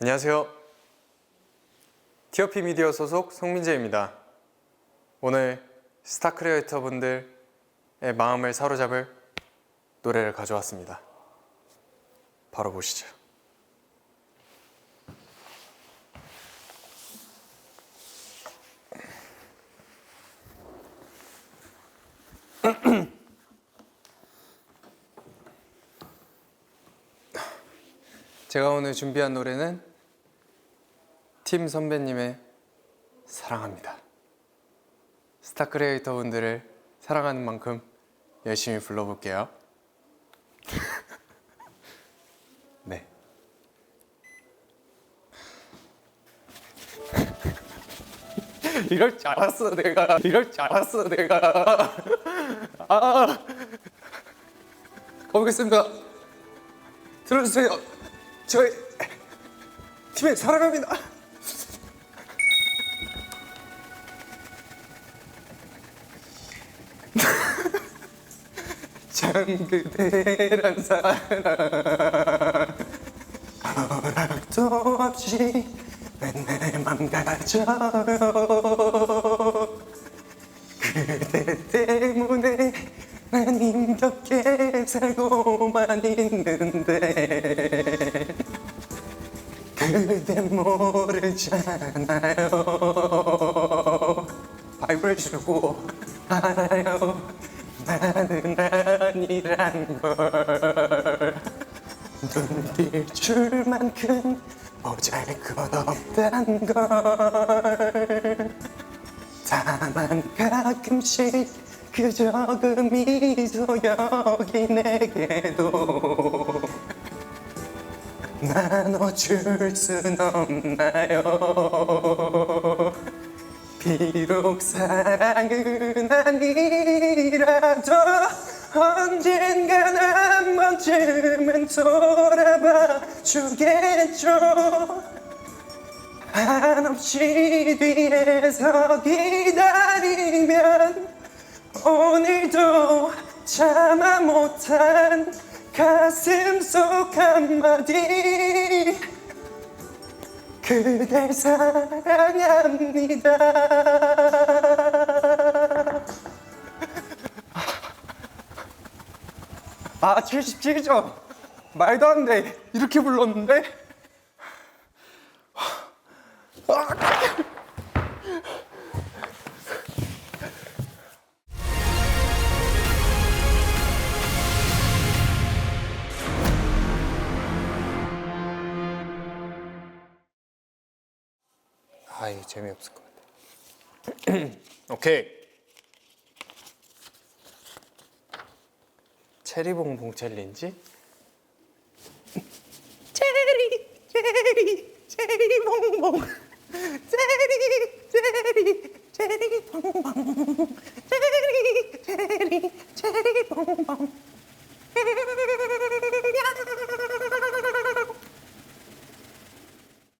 안녕하세요. 티어피 미디어 소속 송민재입니다. 오늘 스타 크리에이터 분들의 마음을 사로잡을 노래를 가져왔습니다. 바로 보시죠. 제가 오늘 준비한 노래는 팀 선배님의 사랑합니다. 스타 크리에이터 분들을 사랑하는 만큼 열심히 불러볼게요. 네. 이럴 줄 알았어 내가 이럴 줄 알았어 내가 아 가보겠습니다 들어주세요 저희 팀의 사랑합니다 참 그대란 사람. 허락도 없이 왜내맘 가져요. 그대 때문에 난 힘겹게 살고만 있는데 그대 모르잖아요 바이브를 주고 알아요 나는 아니란 걸눈뜰 줄만큼 보잘것없단 걸. 다만 가끔씩 그저 그 미소 여기 내게도. 나눠줄 순 없나요 비록 사랑은 아니라도 언젠간 한 번쯤은 돌아봐 주겠죠. 한없이 뒤에서 기다리면 오늘도 참아 못한 가슴 속 한마디 그댈 사랑합니다. 아 77점 말도 안 돼. 이렇게 불렀는데? 아 이거 재미없을 것 같아 오케이. 체리봉봉 챌린지? 체리 체리 체리봉봉. 체리 체리 체리봉봉. 체리 체리 체리봉봉